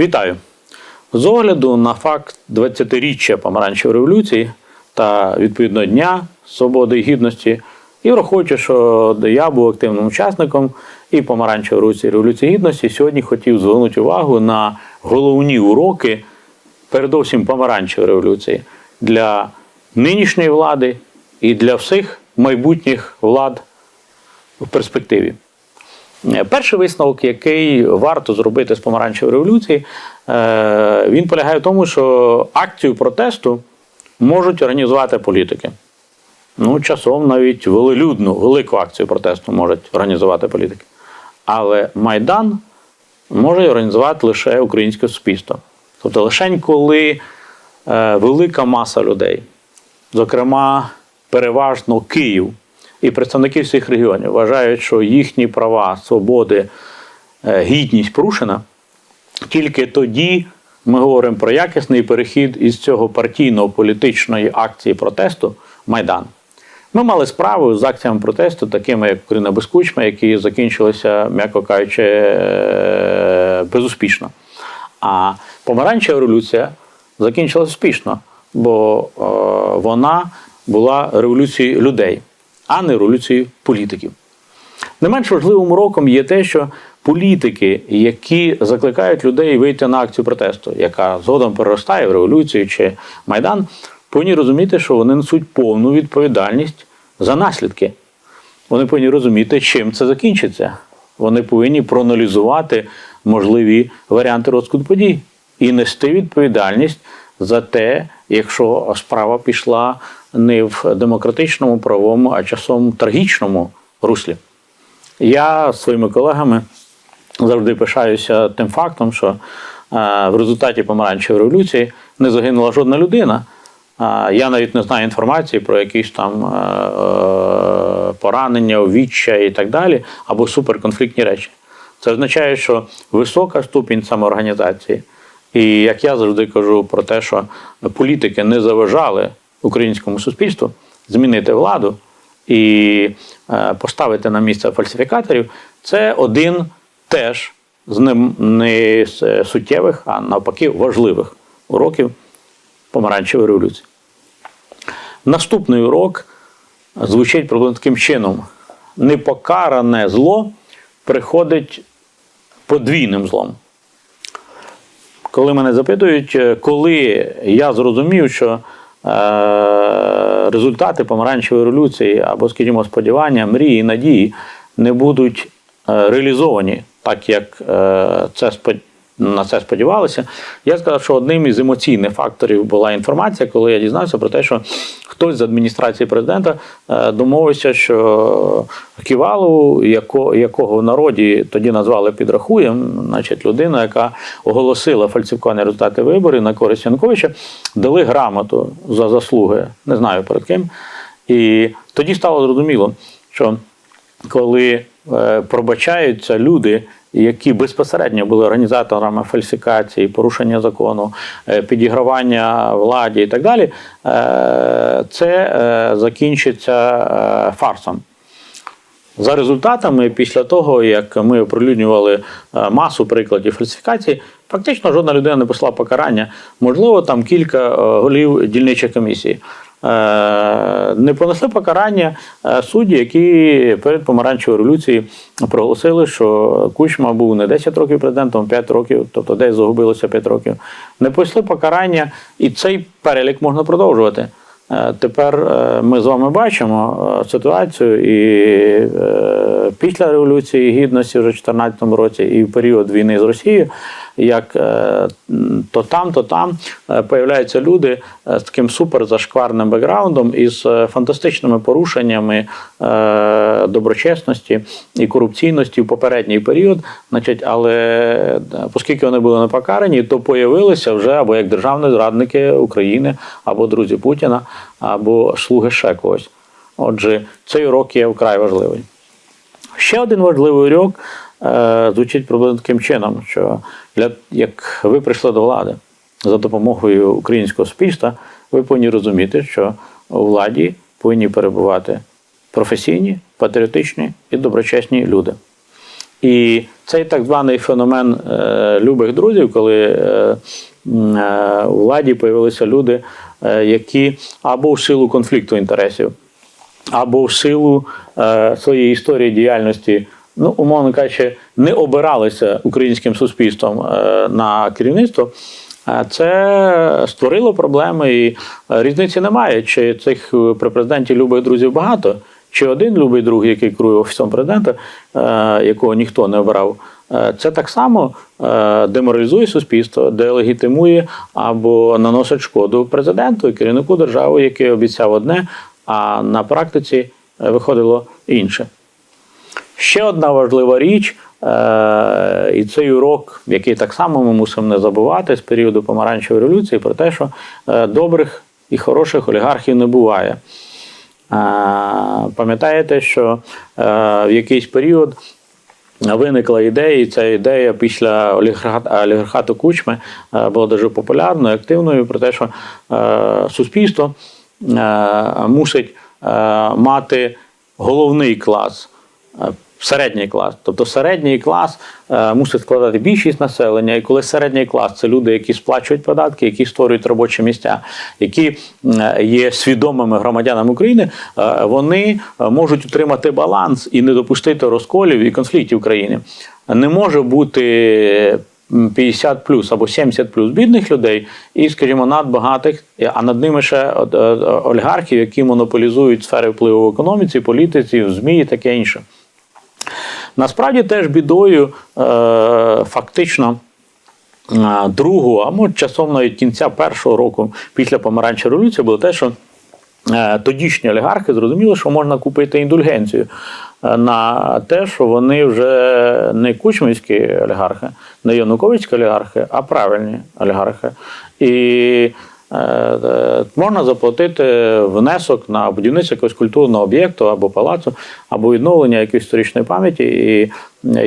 Вітаю! З огляду на факт 20-річчя помаранчевої революції та відповідно Дня Свободи і Гідності, і враховуючи, що я був активним учасником і помаранчевої революції революції гідності, сьогодні хотів звернути увагу на головні уроки, передовсім помаранчевої революції для нинішньої влади і для всіх майбутніх влад в перспективі. Перший висновок, який варто зробити з помаранчевої революції, е, він полягає в тому, що акцію протесту можуть організувати політики. Ну, часом навіть велелюдну, велику акцію протесту можуть організувати політики. Але Майдан може організувати лише українське суспільство. Тобто, лише коли е, велика маса людей, зокрема, переважно Київ і представники всіх регіонів вважають, що їхні права, свободи, е, гідність порушена, тільки тоді ми говоримо про якісний перехід із цього партійно-політичної акції протесту Майдан. Ми мали справу з акціями протесту, такими як Україна без кучми, які закінчилися, м'яко кажучи, е, безуспішно. А помаранчева революція закінчилася успішно, бо е, вона була революцією людей, а не революцією політиків. Не менш важливим уроком є те, що політики, які закликають людей вийти на акцію протесту, яка згодом переростає в революцію чи майдан, повинні розуміти, що вони несуть повну відповідальність за наслідки. Вони повинні розуміти, чим це закінчиться. Вони повинні проаналізувати можливі варіанти розкладу подій і нести відповідальність за те, якщо справа пішла не в демократичному, правовому, а часом трагічному руслі. Я своїми колегами завжди пишаюся тим фактом, що е, в результаті помаранчевої революції не загинула жодна людина. Я навіть не знаю інформації про якісь там е, е, поранення, увіччя і так далі, або суперконфліктні речі. Це означає, що висока ступінь самоорганізації. І як я завжди кажу про те, що політики не заважали українському суспільству змінити владу і е, поставити на місце фальсифікаторів, це один теж з не з суттєвих, а навпаки важливих уроків помаранчевої революції. Наступний урок звучить приблизно таким чином: непокаране зло приходить подвійним злом. Коли мене запитують, е, коли я зрозумів, що е, результати помаранчевої революції або, скажімо, сподівання, мрії, надії не будуть е, реалізовані так, як е, це спод... на це сподівалися, я сказав, що одним із емоційних факторів була інформація, коли я дізнався про те, що хтось з адміністрації президента е, домовився, що Ківалу, якого в народі тоді назвали підрахуєм, значить людина, яка оголосила фальсифіковані результати виборів на користь Януковича, дали грамоту за заслуги, не знаю перед ким. І тоді стало зрозуміло, що коли е, пробачаються люди, які безпосередньо були організаторами фальсифікації, порушення закону, е, підігравання владі і так далі, е, це е, закінчиться фарсом. За результатами, після того, як ми оприлюднювали масу прикладів фальсифікації, фактично жодна людина не посла покарання. Можливо, там кілька голів дільничої комісії. Е, Не понесли покарання е, судді, які перед помаранчевою революцією проголосили, що Кучма був не 10 років президентом, а 5 років, тобто десь загубилося 5 років. Не понесли покарання, і цей перелік можна продовжувати. Е, Тепер ми з вами бачимо ситуацію і після Революції Гідності вже в 2014 році, і в період війни з Росією, як е, то там, то там е, появляються люди е, з таким суперзашкварним бекграундом із е, фантастичними порушеннями доброчесності і корупційності в попередній період. Значить, але оскільки вони були не покарані, то появилися вже або як державні зрадники України, або друзі Путіна, або слуги ще когось. Отже, цей урок є вкрай важливий. Ще один важливий урок е, звучить приблизно таким чином, що для, як ви прийшли до влади за допомогою українського суспільства, ви повинні розуміти, що у владі повинні перебувати професійні, патріотичні і доброчесні люди. І цей так званий феномен е, любих друзів, коли е, е, у владі появилися люди, е, які або в силу конфлікту інтересів, або в силу е, своєї історії діяльності, ну, умовно кажучи, не обиралися українським суспільством е, на керівництво. е, Це створило проблеми, і різниці немає. Чи цих при президенті любих друзів багато, чи один любий друг, який керує офісом президента, якого ніхто не обрав. Е, Це так само деморалізує суспільство, делегітимує або наносить шкоду президенту і керівнику держави, який обіцяв одне, а на практиці виходило інше. Ще одна важлива річ, е, і цей урок, який так само ми мусимо не забувати з періоду помаранчевої революції, про те, що е, добрих і хороших олігархів не буває. Е, Пам'ятаєте, що е, в якийсь період виникла ідея, і ця ідея після олігархату Кучми е, була дуже популярною, активною, про те, що е, суспільство е, мусить е, мати головний клас. е, Середній клас, тобто середній клас е, мусить складати більшість населення, і коли середній клас це люди, які сплачують податки, які створюють робочі місця, які е, є свідомими громадянами України, е, вони е, можуть утримати баланс і не допустити розколів і конфліктів в країні. Не може бути 50 плюс або 70 плюс бідних людей, і, скажімо, надбагатих, а над ними ще е, е, олігархів, які монополізують сфери впливу в економіці, політиці, в ЗМІ і таке інше. Насправді теж бідою е, фактично. Другого, а може часом навіть кінця першого року після помаранчевої революції було те, що тодішні олігархи зрозуміли, що можна купити індульгенцію на те, що вони вже не кучмівські олігархи, не януковицькі олігархи, а правильні олігархи. І можна заплатити внесок на будівництво якогось культурного об'єкту або палацу, або відновлення якоїсь історичної пам'яті. І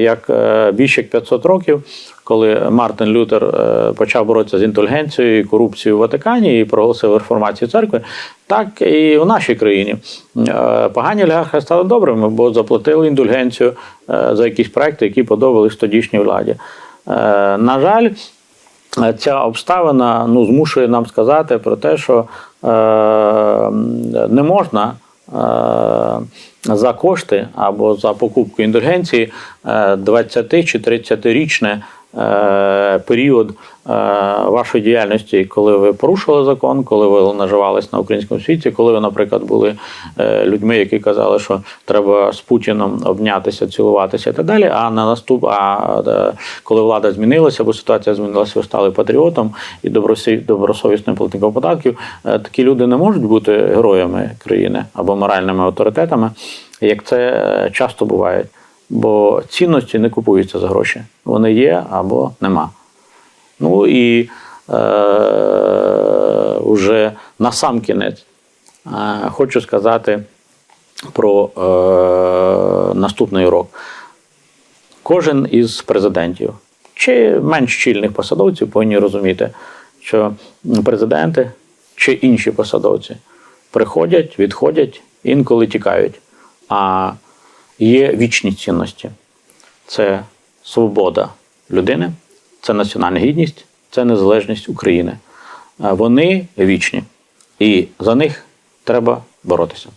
як е, більше як 500 років, коли Мартин Лютер е, почав боротися з інтелігенцією і корупцією в Ватикані і проголосив реформацію церкви, так і в нашій країні Е, погані олігархи стали добрими, бо заплатили індульгенцію е, за якісь проекти, які подобались тодішній владі. Е, На жаль, Е, Ця обставина ну, змушує нам сказати про те, що е, не можна е, за кошти або за покупку індульгенції е, 20 чи 30-річне е, період е, вашої діяльності, коли ви порушили закон, коли ви наживались на українському світі, коли ви, наприклад, були е, людьми, які казали, що треба з Путіном обнятися, цілуватися і так далі. А на наступ, а е, коли влада змінилася, або ситуація змінилася, ви стали патріотом і добросовісним платником податків, е, такі люди не можуть бути героями країни або моральними авторитетами, як це е, часто буває. Бо цінності не купуються за гроші. Вони є або нема. Ну і е, вже на сам кінець е, хочу сказати про е, наступний урок. Кожен із президентів чи менш чільних посадовців повинні розуміти, що президенти чи інші посадовці приходять, відходять, інколи тікають. А є вічні цінності: це свобода людини, це національна гідність, це незалежність України. Е, Вони вічні, і за них треба боротися.